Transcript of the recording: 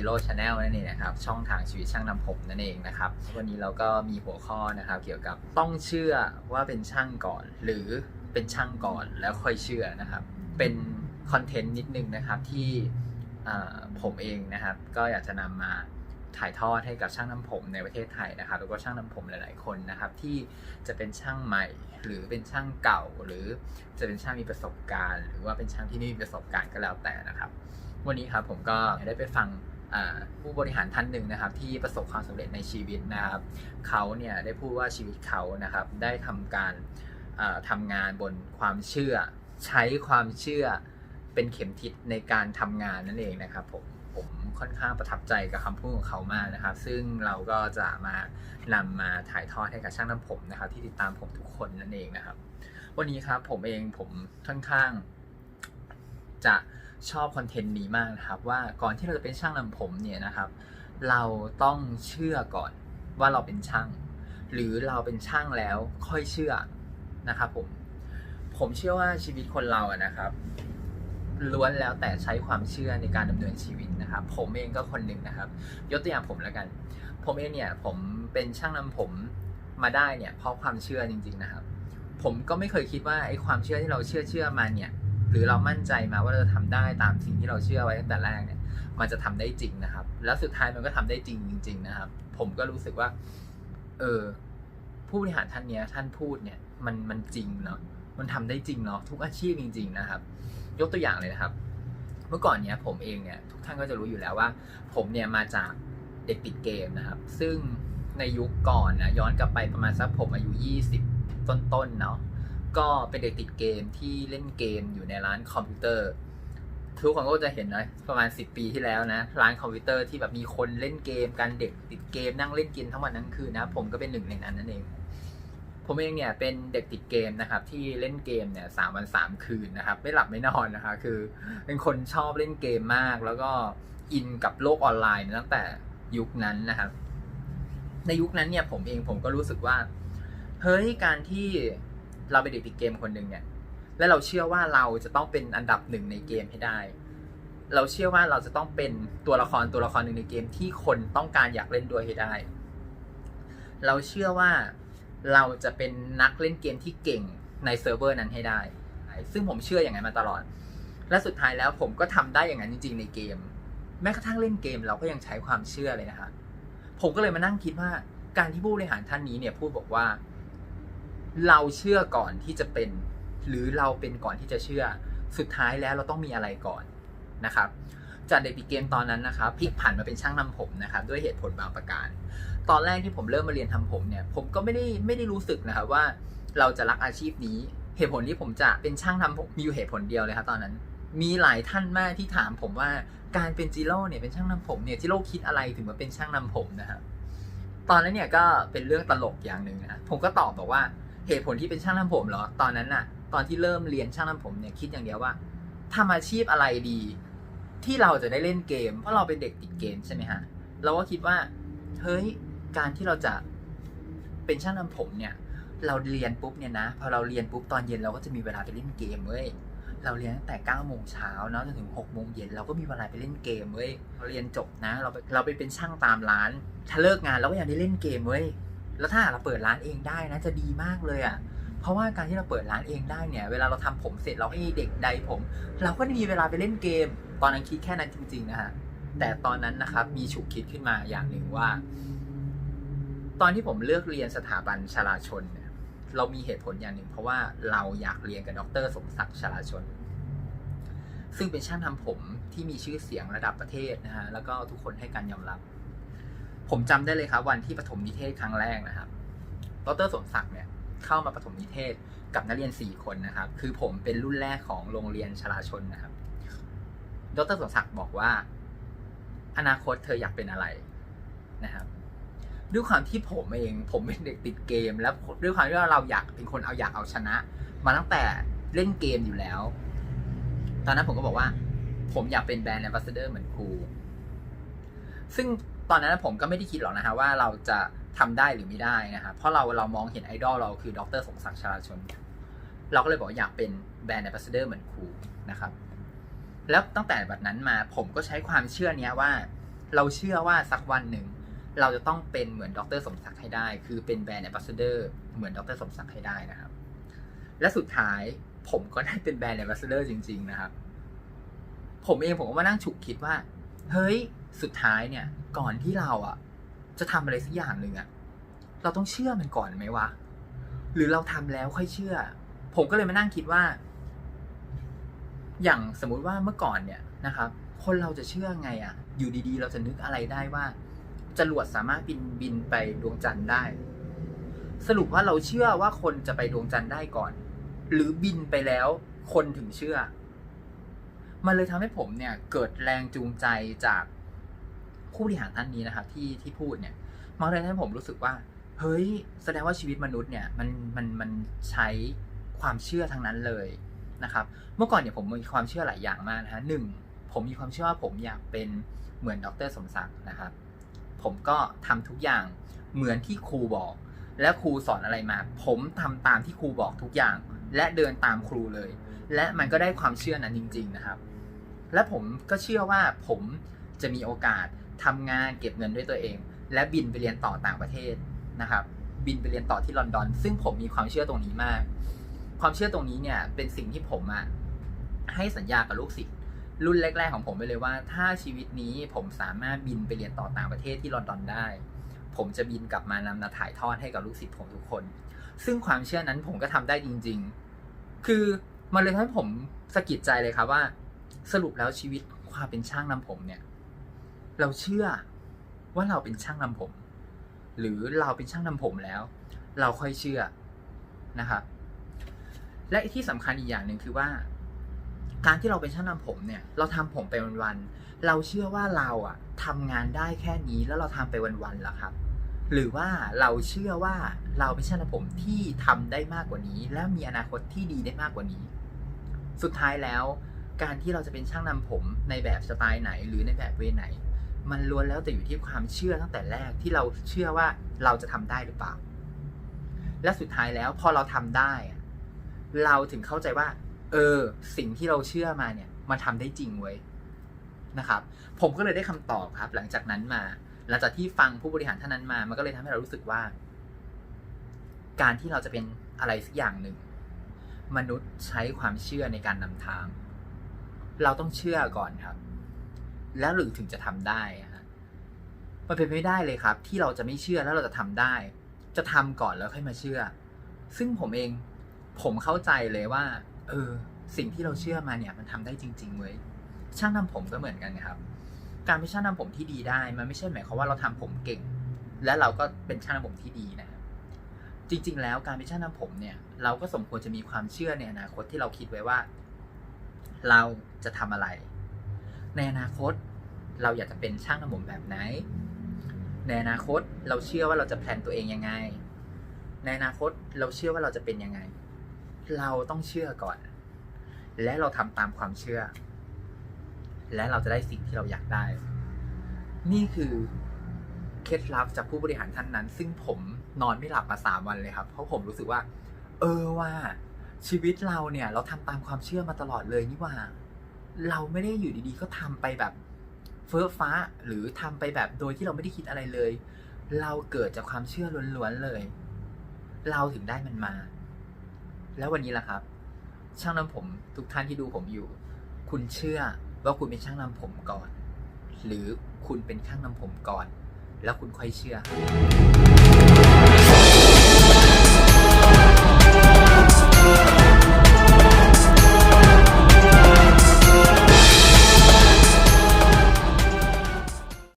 Jiro Channel นั่นเองนะครับ ช่องทางชีวิตช่างนำผมนั่นเองนะครับ วันนี้เราก็มีหัวข้อนะครับ เกี่ยวกับต้องเชื่อว่าเป็นช่างก่อน หรือเป็นช่างก่อนแล้วค่อยเชื่อนะครับ เป็นคอนเทนต์นิดนึงนะครับที่ผมเองนะครับ ก็อยากจะนำมาถ่ายทอดให้กับช่างน้ำผมในประเทศไทยนะครับ แล้วก็ช่างน้ำผมหลาย ๆ คนนะครับ ที่จะเป็นช่างใหม่ หรือเป็นช่างเก่า หรือจะเป็นช่างมีประสบการณ์ หรือว่าเป็นช่างที่ไม่มีประสบการณ์ก็แล้วแต่นะครับ วันนี้ครับผมก็ได้ไปฟัง ผู้บริหารท่านหนึ่งนะครับ ที่ประสบความสำเร็จในชีวิตนะครับ เขาเนี่ยได้พูดว่าชีวิตเขานะครับ ได้ทำการอ่าทำงานบนความเชื่อ ใช้ความเชื่อเป็นเข็มทิศในการทำงานนั่นเองนะครับผมผมค่อนข้างประทับใจกับคำพูดของเขามากนะครับ ซึ่งเราก็จะมานำมาถ่ายทอดให้กับช่างทำผมนะครับ ที่ติดตามผมทุกคนนั่นเองนะครับ วันนี้ครับผมเองผมค่อนข้างจะ ชอบคอนเทนต์นี้มากนะครับว่าก่อนที่เราจะเป็นช่างนำผมเนี่ยนะครับ เราต้องเชื่อก่อนว่าเราเป็นช่าง หรือเราเป็นช่างแล้วค่อยเชื่อนะครับผมผมเชื่อว่าชีวิตคนเราอะนะครับล้วนแล้วแต่ใช้ความเชื่อในการดำเนินชีวิตนะครับ ผมเองก็คนหนึ่งนะครับ ยกตัวอย่างผมแล้วกัน ผมเองเนี่ยผมเป็นช่างนำผมมาได้เนี่ยเพราะความเชื่อจริง ๆนะครับ ผมก็ไม่เคยคิดว่าไอ้ความเชื่อที่เราเชื่อเชื่อมาเนี่ย หรือเรามั่นใจมาว่าเราจะทำได้ตามสิ่งที่เราเชื่อไว้ตั้งแต่แรกเนี่ย มันจะทำได้จริงนะครับ แล้วสุดท้ายมันก็ทำได้จริงจริง ๆ นะครับ ผมก็รู้สึกว่า เออผู้บริหารท่านเนี้ยท่านพูดเนี่ยมันมันจริงเนาะมันทำได้จริงเนาะทุกอาชีพจริง ๆ นะครับ ยกตัวอย่างเลยนะครับ เมื่อก่อนเนี้ยผมเองเนี่ยทุกท่านก็จะรู้อยู่แล้วว่า ผมเนี่ยมาจากเด็กติดเกมนะครับ ซึ่งในยุคก่อนนะย้อนกลับไปประมาณสักผมอายุ 20 ต้นๆเนาะ ก็เป็นเด็กติดเกมที่เล่นเกมอยู่ในร้านคอมพิวเตอร์ ทุกคนก็จะเห็นนะประมาณ 10 ปีที่แล้วนะ ร้านคอมพิวเตอร์ที่แบบมีคนเล่นเกมกันเด็กติดเกมนั่งเล่นกินทั้งวันทั้งคืนนะ ผมก็เป็นหนึ่งในนั้นนั่นเอง ผมเองเนี่ยเป็นเด็กติดเกมนะครับ ที่เล่นเกมเนี่ยสามวันสามคืนนะครับ ไม่หลับไม่นอนนะคะคือ เป็นคนชอบเล่นเกมมาก แล้วก็อินกับโลกออนไลน์ตั้งแต่ยุคนั้นนะครับ ในยุคนั้นเนี่ยผมเองผมก็รู้สึกว่าเฮ้ยการที่ เราเป็นเด็กติดเกมคนหนึ่งเนี่ย และเราเชื่อว่าเราจะต้องเป็นอันดับหนึ่งในเกมให้ได้ เราเชื่อว่าเราจะต้องเป็นตัวละครตัวละครหนึ่งในเกมที่คนต้องการอยากเล่นด้วยให้ได้ เราเชื่อว่าเราจะเป็นนักเล่นเกมที่เก่งในเซิร์ฟเวอร์นั้นให้ได้ ซึ่งผมเชื่ออย่างนั้นมาตลอด และสุดท้ายแล้วผมก็ทำได้อย่างนั้นจริง ๆ ในเกม แม้กระทั่งเล่นเกมเราก็ยังใช้ความเชื่อเลยนะคะผมก็เลยมานั่งคิดว่าการที่ผู้บริหารท่านนี้เนี่ยพูดบอกว่า เราเชื่อก่อนที่จะเป็น หรือเราเป็นก่อนที่จะเชื่อ สุดท้ายแล้วเราต้องมีอะไรก่อนนะครับจากเด็กติเกมตอนนั้นนะครับพลิกผันมาเป็นช่างนำผมนะครับด้วยเหตุผลบางประการ ตอนแรกที่ผมเริ่มมาเรียนทำผมเนี่ยผมก็ไม่ได้ไม่ได้รู้สึกนะครับว่าเราจะรักอาชีพนี้ เหตุผลที่ผมจะเป็นช่างทำผมมีอยู่เหตุผลเดียวเลยครับตอนนั้น มีหลายท่านมากที่ถามผมว่าการเป็นจิโร่เนี่ยเป็นช่างนำผมเนี่ยจิโร่คิดอะไรถึงมาเป็นช่างนำผมนะครับตอนนั้นเนี่ยก็เป็นเรื่องตลกอย่างหนึ่งนะผมก็ตอบบอกว่า เหตุผลที่เป็นช่างทำผมเหรอ ตอนนั้นน่ะ ตอนที่เริ่มเรียนช่างทำผมเนี่ยคิดอย่างเดียวว่าทำอาชีพอะไรดี ที่เราจะได้เล่นเกม เพราะเราเป็นเด็กติดเกมใช่ไหมฮะ เราก็คิดว่า เฮ้ย การที่เราจะเป็นช่างทำผมเนี่ย เราเรียนปุ๊บเนี่ยนะ พอเราเรียนปุ๊บตอนเย็นเราก็จะมีเวลาไปเล่นเกมเว้ย เราเรียนตั้งแต่9ก้าโมงเช้าเนาะจนถึง6กโมงเย็นเราก็มีเวลาไปเล่นเกมเว้ยเราเรียนจบนะ เราไปเราไปเป็นช่างตามร้าน ถ้าเลิกงานเราก็ยังได้เล่นเกมเว้ย แล้วถ้าเราเปิดร้านเองได้นะจะดีมากเลยอะ่ะเพราะว่าการที่เราเปิดร้านเองได้เนี่ย เวลาเราทำผมเสร็จเราให้เด็กใดผม เราก็ได้มีเวลาไปเล่นเกม ตอนนั้นคิดแค่นั้นจริง ๆ นะฮะแต่ตอนนั้นนะครับมีฉุกคิดขึ้นมาอย่างหนึ่งว่า ตอนที่ผมเลือกเรียนสถาบันชลาชนเนี่ยเรามีเหตุผลอย่างหนึ่ง เพราะว่าเราอยากเรียนกับดรสมศักดิ์ชลาชน ซึ่งเป็นช่างทำผมที่มีชื่อเสียงระดับประเทศนะฮะแล้วก็ทุกคนให้การยอมรับ ผมจำได้เลยครับ วันที่ปฐมนิเทศครั้งแรกนะครับ ดรสมศักดิ์เนี่ยเข้ามาปฐมนิเทศกับนักเรียนสี่คนนะครับ คือผมเป็นรุ่นแรกของโรงเรียนชลาชนนะครับ ดรสมศักดิ์บอกว่า อนาคตเธออยากเป็นอะไรนะครับ ด้วยความที่ผมเองผมเป็นเด็กติดเกม แล้วด้วยความที่เราอยากเป็นคนเอาอยากเอาชนะ มาตั้งแต่เล่นเกมอยู่แล้ว ตอนนั้นผมก็บอกว่า ผมอยากเป็นแบรนด์แอมบาสเดอร์เหมือนครู ซึ่ง ตอนนั้นผมก็ไม่ได้คิดหรอกนะฮะว่าเราจะทำได้หรือไม่ได้นะครับเพราะเราเรามองเห็นไอดอลเราคือดรสมศักดิ์ชลาชน เราก็เลยบอกว่าอยากเป็นแบรนด์แอมบาสเดอร์เหมือนครูนะครับแล้วตั้งแต่แบบนั้นมาผมก็ใช้ความเชื่อเนี้ยว่า เราเชื่อว่าสักวันหนึ่งเราจะต้องเป็นเหมือนดรสมศักดิ์ให้ได้ คือเป็นแบรนด์แอมบาสเดอร์เหมือนดรสมศักดิ์ให้ได้นะครับ และสุดท้ายผมก็ได้เป็นแบรนด์แอมบาสเดอร์จริง ๆ นะครับ ผมเองผมก็มานั่งฉุกคิดว่า เฮ้ย สุดท้ายเนี่ย ก่อนที่เราอะ จะทำอะไรสักอย่างหนึ่งอะ เราต้องเชื่อมันก่อนไหมวะ หรือเราทำแล้วค่อยเชื่อ ผมก็เลยมานั่งคิดว่า อย่างสมมุติว่าเมื่อก่อนเนี่ยนะครับ คนเราจะเชื่อไงอะ อยู่ดีๆ เราจะนึกอะไรได้ว่าจรวดสามารถบินบินไปดวงจันทร์ได้ สรุปว่าเราเชื่อว่าคนจะไปดวงจันทร์ได้ก่อน หรือบินไปแล้วคนถึงเชื่อ มันเลยทำให้ผมเนี่ยเกิดแรงจูงใจจาก ผู้บริหารท่านนี้นะครับที่ที่พูดเนี่ยมันเลยทำให้ผมรู้สึกว่า เฮ้ย แสดงว่าชีวิตมนุษย์เนี่ยมันมันมันใช้ความเชื่อทั้งนั้นเลยนะครับ เมื่อก่อนเนี่ยผมมีความเชื่อหลายอย่างมากนะฮะหนึ่งผมมีความเชื่อว่าผมอยากเป็นเหมือนดรสมศักดิ์นะครับ ผมก็ทำทุกอย่างเหมือนที่ครูบอก และครูสอนอะไรมา ผมทำตามที่ครูบอกทุกอย่าง และเดินตามครูเลย และมันก็ได้ความเชื่อนั้นจริง ๆนะครับ และผมก็เชื่อว่าผมจะมีโอกาส ทำงานเก็บเงินด้วยตัวเอง และบินไปเรียนต่อต่างประเทศนะครับ บินไปเรียนต่อที่ลอนดอน ซึ่งผมมีความเชื่อตรงนี้มาก ความเชื่อตรงนี้เนี่ยเป็นสิ่งที่ผมอะให้สัญญากับลูกศิษย์รุ่นแรก ๆ ของผมไปเลยว่า ถ้าชีวิตนี้ผมสามารถบินไปเรียนต่อต่างประเทศที่ลอนดอนได้ ผมจะบินกลับมานำมาถ่ายทอดให้กับลูกศิษย์ผมทุกคน ซึ่งความเชื่อนั้นผมก็ทำได้จริง ๆ คือมันเลยทำให้ผมสะกิดใจเลยครับว่า สรุปแล้วชีวิตความเป็นช่างนำผมเนี่ย เราเชื่อว่าเราเป็นช่างนำผม หรือเราเป็นช่างนำผมแล้ว เราค่อยเชื่อนะครับและที่สำคัญอีกอย่างหนึ่งคือว่า การที่เราเป็นช่างทำผมเนี่ย เราทำผมไปวันๆเราเชื่อว่าเราอะทำงานได้แค่นี้แล้วเราทำไปวันๆแล้วครับ หรือว่าเราเชื่อว่าเราเป็นช่างทำผมที่ทำได้มากกว่านี้ และมีอนาคตที่ดีได้มากกว่านี้ สุดท้ายแล้ว การที่เราจะเป็นช่างนำผมในแบบสไตล์ไหน หรือในแบบเวไหน มันล้วนแล้วแต่อยู่ที่ความเชื่อตั้งแต่แรกที่เราเชื่อว่าเราจะทำได้หรือเปล่า และสุดท้ายแล้วพอเราทำได้ เราถึงเข้าใจว่า เออ สิ่งที่เราเชื่อมาเนี่ยมันทำได้จริงเว้ยนะครับ ผมก็เลยได้คำตอบครับ หลังจากนั้นมา หลังจากที่ฟังผู้บริหารท่านนั้นมา มันก็เลยทำให้เรารู้สึกว่า การที่เราจะเป็นอะไรสักอย่างหนึ่ง มนุษย์ใช้ความเชื่อในการนำทาง เราต้องเชื่อก่อนครับ แล้วหรือถึงจะทำได้ฮะมันเป็นไม่ได้เลยครับ ที่เราจะไม่เชื่อแล้วเราจะทำได้ จะทำก่อนแล้วค่อยมาเชื่อ ซึ่งผมเองผมเข้าใจเลยว่า เออ สิ่งที่เราเชื่อมาเนี่ย มันทำได้จริง ๆเว้ยช่างทำผมก็เหมือนกันครับ การเป็นช่างทำผมที่ดีได้ มันไม่ใช่หมายความว่าเราทำผมเก่ง และเราก็เป็นช่างทำผมที่ดีนะจริง ๆ แล้วการเป็นช่างทำผมเนี่ย เราก็สมควรจะมีความเชื่อในอนาคตที่เราคิดไว้ว่า เราจะทำอะไร ในอนาคตเราอยากจะเป็นช่างทำผมแบบไหน ในอนาคตเราเชื่อว่าเราจะแพลนตัวเองยังไง ในอนาคตเราเชื่อว่าเราจะเป็นยังไง เราต้องเชื่อก่อน และเราทำตามความเชื่อ และเราจะได้สิ่งที่เราอยากได้ นี่คือเคล็ดลับจากผู้บริหารท่านนั้น ซึ่งผมนอนไม่หลับมาสามวันเลยครับ เพราะผมรู้สึกว่า เออว่าชีวิตเราเนี่ย เราทำตามความเชื่อมาตลอดเลยนี่ว่า เราไม่ได้อยู่ดีๆ ก็ทำไปแบบเฟ้อฟ้าหรือทำไปแบบโดยที่เราไม่ได้คิดอะไรเลย เราเกิดจากความเชื่อล้วนๆเลย เราถึงได้มันมา แล้ววันนี้ล่ะครับ ช่างนำผมทุกท่านที่ดูผมอยู่ คุณเชื่อว่าคุณเป็นช่างนำผมก่อน หรือคุณเป็นช่างนำผมก่อน แล้วคุณค่อยเชื่อ